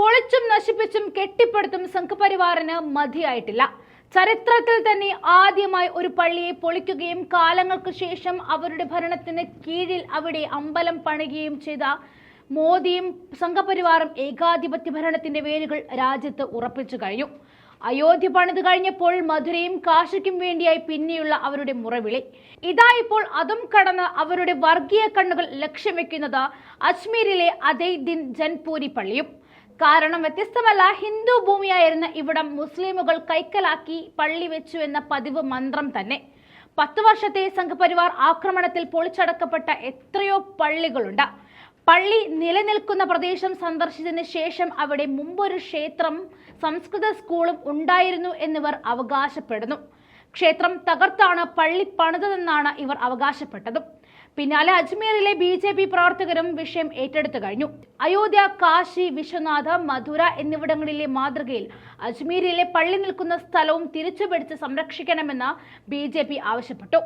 പൊളിച്ചും നശിപ്പിച്ചും കെട്ടിപ്പടുത്തും സംഘപരിവാറിന് മതിയായിട്ടില്ല. ചരിത്രത്തിൽ തന്നെ ആദ്യമായി ഒരു പള്ളിയെ പൊളിക്കുകയും കാലങ്ങൾക്ക് ശേഷം അവരുടെ ഭരണത്തിന് കീഴിൽ അവിടെ അമ്പലം പണിയുകയും ചെയ്ത മോദിയും സംഘപരിവാറും ഏകാധിപത്യ ഭരണത്തിന്റെ വേരുകൾ രാജ്യത്ത് ഉറപ്പിച്ചു കഴിഞ്ഞു. അയോധ്യ പണിത് കഴിഞ്ഞപ്പോൾ മധുരയും കാശിക്കും വേണ്ടിയായി പിന്നെയുള്ള അവരുടെ മുറവിളി. ഇതാ ഇപ്പോൾ അതും കടന്ന് അവരുടെ വർഗീയ കണ്ണുകൾ ലക്ഷ്യം വെക്കുന്നത് അജ്മീരിലെ അതേ ദിൻ ജൻപൂരി പള്ളിയും. കാരണം വ്യത്യസ്തമല്ല ഹിന്ദു ഭൂമിയായിരുന്ന ഇവിടം മുസ്ലിമുകൾ കൈക്കലാക്കി പള്ളി വെച്ചു എന്ന പതിവ് മന്ത്രം തന്നെ. പത്ത് വർഷത്തെ സംഘപരിവാർ ആക്രമണത്തിൽ പൊളിച്ചടക്കപ്പെട്ട എത്രയോ പള്ളികളുണ്ട്. പള്ളി നിലനിൽക്കുന്ന പ്രദേശം സന്ദർശിച്ചതിന് ശേഷം അവിടെ മുമ്പൊരു ക്ഷേത്രം സംസ്കൃത സ്കൂളും ഉണ്ടായിരുന്നു എന്നിവർ അവകാശപ്പെടുന്നു. ക്ഷേത്രം തകർത്താണ് പള്ളി പണിതതെന്നാണ് ഇവർ അവകാശപ്പെട്ടതും. പിന്നാലെ അജ്മീറിലെ ബി ജെ പി പ്രവർത്തകരും വിഷയം ഏറ്റെടുത്തു കഴിഞ്ഞു. അയോധ്യ കാശി വിശ്വനാഥ മധുര എന്നിവിടങ്ങളിലെ മാതൃകയിൽ അജ്മീരിലെ പള്ളി നിൽക്കുന്ന സ്ഥലവും തിരിച്ചുപിടിച്ച് സംരക്ഷിക്കണമെന്ന് ബി ആവശ്യപ്പെട്ടു.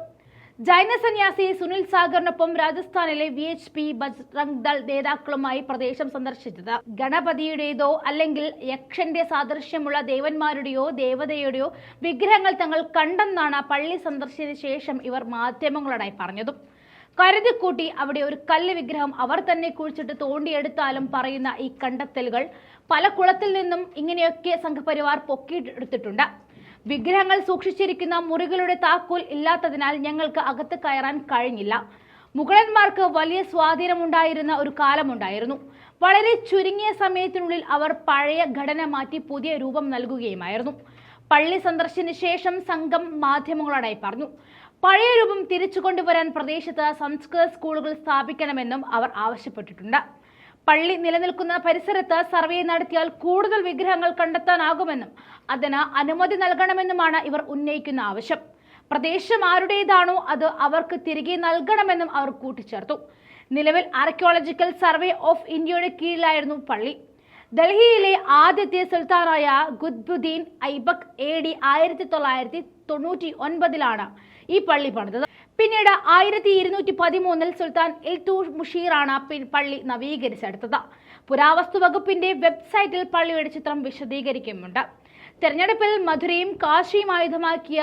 ജൈന സന്യാസി സുനിൽ സാഗറിനൊപ്പം രാജസ്ഥാനിലെ V H P Bajrang Dal നേതാക്കളുമായി പ്രദേശം സന്ദർശിച്ചത്. ഗണപതിയുടേതോ അല്ലെങ്കിൽ യക്ഷന്റെ സാദൃശ്യമുള്ള ദേവന്മാരുടെയോ ദേവതയുടെയോ വിഗ്രഹങ്ങൾ തങ്ങൾ കണ്ടെന്നാണ് പള്ളി സന്ദർശിച്ച ശേഷം ഇവർ മാധ്യമങ്ങളോടായി പറഞ്ഞതും. കരുതിക്കൂട്ടി അവിടെ ഒരു കല്ല് വിഗ്രഹം അവർ തന്നെ കുഴിച്ചിട്ട് തോണ്ടിയെടുത്താലും പറയുന്ന ഈ കണ്ടെത്തലുകൾ പല കുളത്തിൽ നിന്നും ഇങ്ങനെയൊക്കെ സംഘപരിവാർ പൊക്കിയെടുത്തിട്ടുണ്ട്. വിഗ്രഹങ്ങൾ സൂക്ഷിച്ചിരിക്കുന്ന മുറികളുടെ താക്കോൽ ഇല്ലാത്തതിനാൽ ഞങ്ങൾക്ക് അകത്ത് കയറാൻ കഴിഞ്ഞില്ല. മുഗളന്മാർക്ക് വലിയ സ്വാധീനമുണ്ടായിരുന്ന ഒരു കാലമുണ്ടായിരുന്നു. വളരെ ചുരുങ്ങിയ സമയത്തിനുള്ളിൽ അവർ പഴയ ഘടന മാറ്റി പുതിയ രൂപം നൽകുകയുമായിരുന്നു. പള്ളി സന്ദർശന ശേഷം സംഘം മാധ്യമങ്ങളോടായി പറഞ്ഞു പഴയ രൂപം തിരിച്ചു കൊണ്ടുവരാൻ പ്രദേശത്ത് സംസ്കൃത സ്കൂളുകൾ സ്ഥാപിക്കണമെന്നും അവർ ആവശ്യപ്പെട്ടിട്ടുണ്ട്. പള്ളി നിലനിൽക്കുന്ന പരിസരത്ത് സർവേ നടത്തിയാൽ കൂടുതൽ വിഗ്രഹങ്ങൾ കണ്ടെത്താനാകുമെന്നും അതിന് അനുമതി നൽകണമെന്നുമാണ് ഇവർ ഉന്നയിക്കുന്ന ആവശ്യം. പ്രദേശം ആരുടേതാണോ അത് അവർക്ക് തിരികെ നൽകണമെന്നും അവർ കൂട്ടിച്ചേർത്തു. നിലവിൽ ആർക്കിയോളജിക്കൽ സർവേ ഓഫ് ഇന്ത്യയുടെ കീഴിലായിരുന്നു പള്ളി. ഡൽഹിയിലെ ആദ്യത്തെ സുൽത്താനായ ഗുദ്ബുദ്ദീൻ ഐബക് എ ഡി ആയിരത്തി തൊള്ളായിരത്തി തൊണ്ണൂറ്റി ഒൻപതിലാണ് ഈ പള്ളി പണിതത്. പിന്നീട് ആയിരത്തി ഇരുന്നൂറ്റി പതിമൂന്നിൽ സുൽത്താൻ ഇൽത്തൂർ മുഷീറാണ് പള്ളി നവീകരിച്ചെടുത്തത്. പുരാവസ്തു വകുപ്പിന്റെ വെബ്സൈറ്റിൽ പള്ളിയുടെ ചിത്രം വിശദീകരിക്കുന്നുണ്ട്. തെരഞ്ഞെടുപ്പിൽ മധുരയും കാശിയും ആയുധമാക്കിയ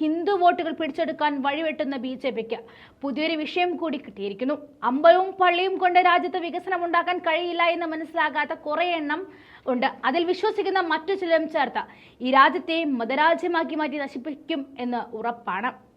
ഹിന്ദു വോട്ടുകൾ പിടിച്ചെടുക്കാൻ വഴിവെട്ടുന്ന ബി ജെ പിക്ക് പുതിയൊരു വിഷയം കൂടി കിട്ടിയിരിക്കുന്നു. അമ്പലവും പള്ളിയും കൊണ്ട് രാജ്യത്ത് വികസനം ഉണ്ടാക്കാൻ കഴിയില്ല എന്ന് മനസ്സിലാകാത്ത കുറേ എണ്ണം ഉണ്ട്. അതിൽ വിശ്വസിക്കുന്ന മറ്റു ചിലരും ചേർത്ത് ഈ രാജ്യത്തെ മതരാജ്യമാക്കി മാറ്റി നശിപ്പിക്കും എന്ന് ഉറപ്പാണ്.